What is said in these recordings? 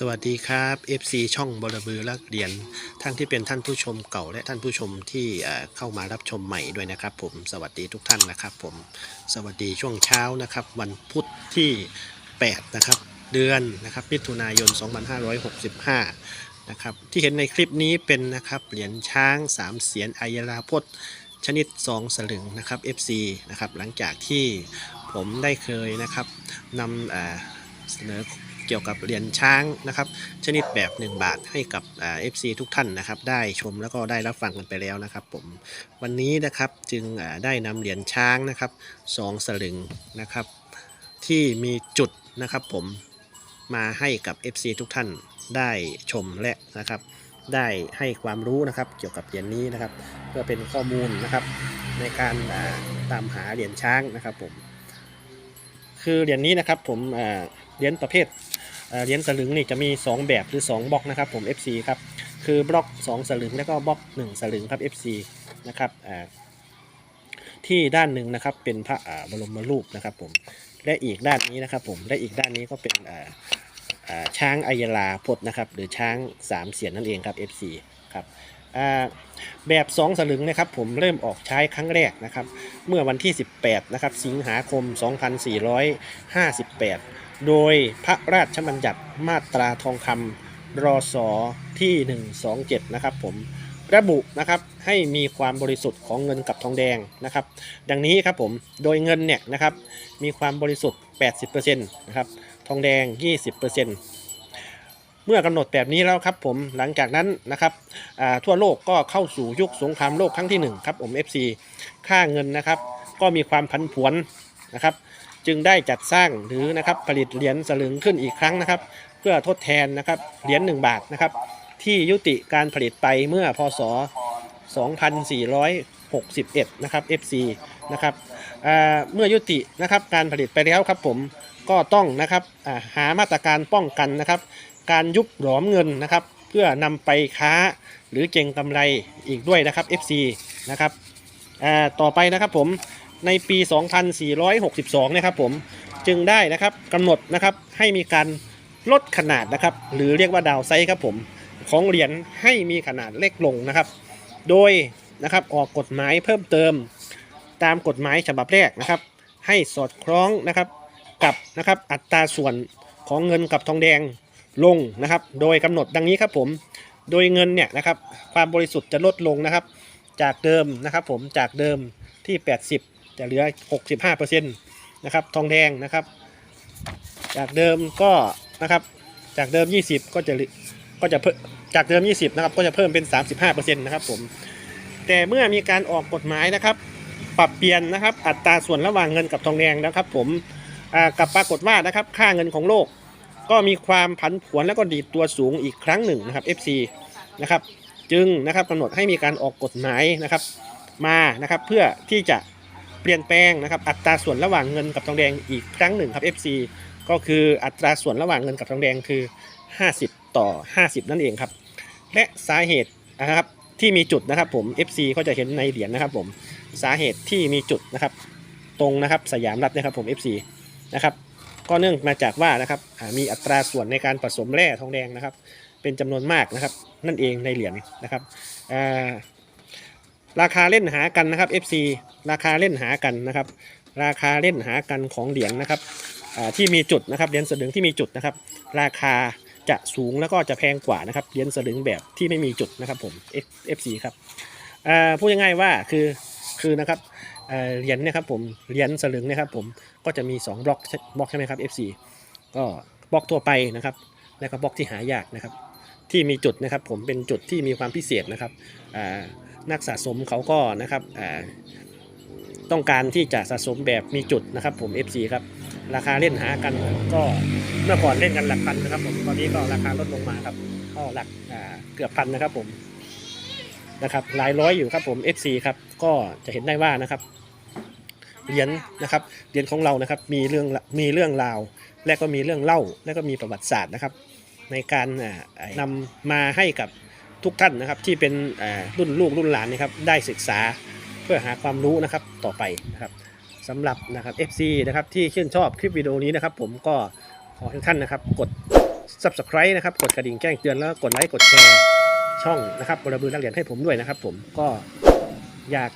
สวัสดีครับ FC ช่องบรบือลักเรียนทั้งที่เป็นท่านผู้ชมเก่าและท่านผู้ชมที่เข้ามารับชมใหม่ด้วยนะครับ ผมสวัสดีทุกท่านนะครับ ผมสวัสดีช่วงเช้านะครับ วันพุธที่ 8 นะครับ เดือนนะครับมิถุนายน 2565 นะครับ ที่เห็นในคลิปนี้เป็นนะครับเหรียญช้าง 3 เสียนอายราพจน์ชนิด 2 สลึงนะครับ FC นะครับหลังจากที่ผมได้เคยนะครับนำเสนอ เกี่ยวกับเหรียญช้างนะครับชนิดแบบ 1 บาทให้กับเอ่า FC ทุกท่านนะครับได้ชมแล้วก็ได้รับฟังกันไปแล้วนะครับผมวันนี้นะครับจึงได้นำเหรียญช้างนะครับสองสลึงนะครับที่มีจุดนะครับผมมาให้กับ FC ทุกท่านได้ชมและนะครับ ได้ให้ความรู้นะครับเกี่ยวกับเหรียญนี้นะครับ เพื่อเป็นข้อมูลนะครับในการาตามหาเหรียญช้างนะครับผมคือเหรียญนี้นะครับผมเหรียญประเภท เหรียญสลึงนี่จะมี 2 แบบหรือ 2บล็อกนะครับผม FC ครับคือบล็อก 2 สลึงแล้วก็บล็อก 1 สลึงครับ FC นะครับที่ด้านหนึ่งนะครับเป็นพระบรมรูปนะครับผมและอีกด้านนี้นะครับผมและอีกด้านนี้ก็เป็นช้างอัยลาพดนะครับหรือช้างสามเสียนนั่นเองครับ FC ครับแบบ 2 สลึงนะครับผมเริ่มออกใช้ครั้งแรกนะครับเมื่อวันที่ 18นะครับสิงหาคม 2458 โดยพระราชบัญญัติมาตราทองคำรอสอที่ 127 นะครับผมระบุนะครับให้มีความบริสุทธิ์ของเงินกับทองแดงนะครับ ดังนี้ครับผมโดยเงินเนี่ยนะครับมีความบริสุทธิ์ 80%นะครับทองแดง 20%เมื่อกำหนดแบบนี้แล้วครับผมหลังจากนั้นนะครับทั่วโลกก็เข้าสู่ยุคสงครามโลกครั้งที่1ครับผม FC ค่าเงินนะครับ ก็มีความผันผวนนะครับ จึงได้จัดสร้างหรือนะครับผลิตเหรียญสลึงขึ้นอีกครั้งนะครับ เพื่อทดแทนนะครับเหรียญ1บาทนะครับ ที่ยุติการผลิตไปเมื่อพศ 2461 นะครับ FC นะครับเมื่อยุตินะครับการผลิตไปแล้วครับผมก็ต้องนะครับหามาตรการป้องกันนะครับ การยุบหลอมเงินนะครับ เพื่อนำไปค้าหรือเก็งกำไรอีกด้วยนะครับ FC นะครับต่อไปนะครับผม ในปี 2462 นะครับผมจึงได้นะครับกำหนดนะครับให้มีการลดขนาดนะครับ หรือเรียกว่าดาวไซส์ครับผมของเหรียญให้มีขนาดเล็กลงนะครับ โดยนะครับออกกฎหมายเพิ่มเติม ตามกฎหมายฉบับแรกนะครับ ให้สอดคล้องนะครับกับนะครับอัตราส่วนของเงินกับทองแดงลงนะครับ โดยกำหนดดังนี้ครับผม โดยเงินเนี่ยนะครับความบริสุทธิ์จะลดลงนะครับ จากเดิมนะครับผมจากเดิมที่ 80 จะเหลือ 65%นะครับทองแดงนะครับ จากเดิมก็นะครับจากเดิม 20 ก็จะก็จะเพิ่มจากเดิม 20นะครับก็จะเพิ่มเป็น 35%นะครับผมแต่เมื่อมีการออกกฎหมายนะครับ ปรับเปลี่ยนนะครับ อัตราส่วนระหว่างเงินกับทองแดงนะครับ ผมกับปรากฏว่านะครับค่าเงินของโลก ก็มีความผันผวนแล้วก็ดีดตัวสูงอีกครั้งหนึ่งนะครับ FC นะครับจึงนะครับกำหนดให้มีการออกกฎหมายนะครับ มานะครับเพื่อที่จะ ปลี่ยนแปลงนะครับอัตราส่วนระหว่างเงินกับทองแดงอีกครั้งหนึ่งครับ FC ก็คืออัตราส่วนระหว่างเงินกับทองแดงคือ 50 ต่อ 50 นั่นเองครับ และสาเหตุนะครับที่มีจุดนะครับผม FC ก็จะเห็นในเหรียญนะครับผมสาเหตุที่มีจุดนะครับ ตรงนะครับสยามรัฐนะครับผม FC นะครับก็เนื่องมาจากว่านะครับมีอัตราส่วนในการผสมแร่ทองแดงนะครับ เป็นจำนวนมากนะครับ นั่นเองในเหรียญนะครับอ่า ราคาเล่นหากันนะครับ FC ราคาเล่นหากันนะครับ ราคาเล่นหากันของเหรียญนะครับที่มีจุดนะครับเหรียญสลึงที่มีจุดนะครับ ราคาจะสูงแล้วก็จะแพงกว่านะครับเหรียญสลึงแบบที่ไม่มีจุดนะครับผม fc ครับพูดง่ายๆว่าคือคือนะครับเหรียญเนะครับผมเหรียญสลึงเนะครับผมก็จะมี 2 บล็อกบล็อกใช่ไหมครับ FC ก็บล็อกทั่วไปนะครับ แล้วก็บล็อกที่หายากนะครับ ที่มีจุดนะครับผมเป็นจุดที่มีความพิเศษนะครับ นักสะสมเขาก็นะครับต้องการที่จะสะสมแบบมีจุดนะครับ ผม FC ครับราคาเล่นหากันก็เมื่อก่อนเล่นกันหลักพันนะครับ ผมตอนนี้ก็ราคาลดลงมาครับก็หลักเกือบพันนะครับ ผมนะครับหลายร้อยอยู่ครับผม FC ครับก็จะเห็นได้ว่านะครับเหรียญนะครับเหรียญของเรานะครับมีเรื่องมีเรื่องราว และก็มีเรื่องเล่าและก็มีประวัติศาสตร์นะครับ ในการอ่านำมาให้กับ ทุกท่านนะครับที่เป็นรุ่นลูกรุ่นหลานนะครับได้ศึกษาเพื่อหาความรู้นะครับต่อไปนะครับสำหรับนะครับ FC นะครับที่ชื่นชอบคลิปวิดีโอนี้นะครับ ผมก็ขอให้ท่านนะครับ กด subscribe นะครับกดกระดิ่งแจ้งเตือนแล้วกดไลค์กดแชร์ช่องนะครับบรบือนักเรียนให้ผมด้วยนะครับ ผมก็อยาก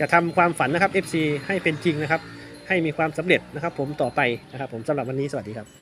จะทำความฝันนะครับ FC ให้เป็นจริงนะครับ ให้มีความสำเร็จนะครับ ผมต่อไปนะครับ ผมสำหรับวันนี้สวัสดีครับ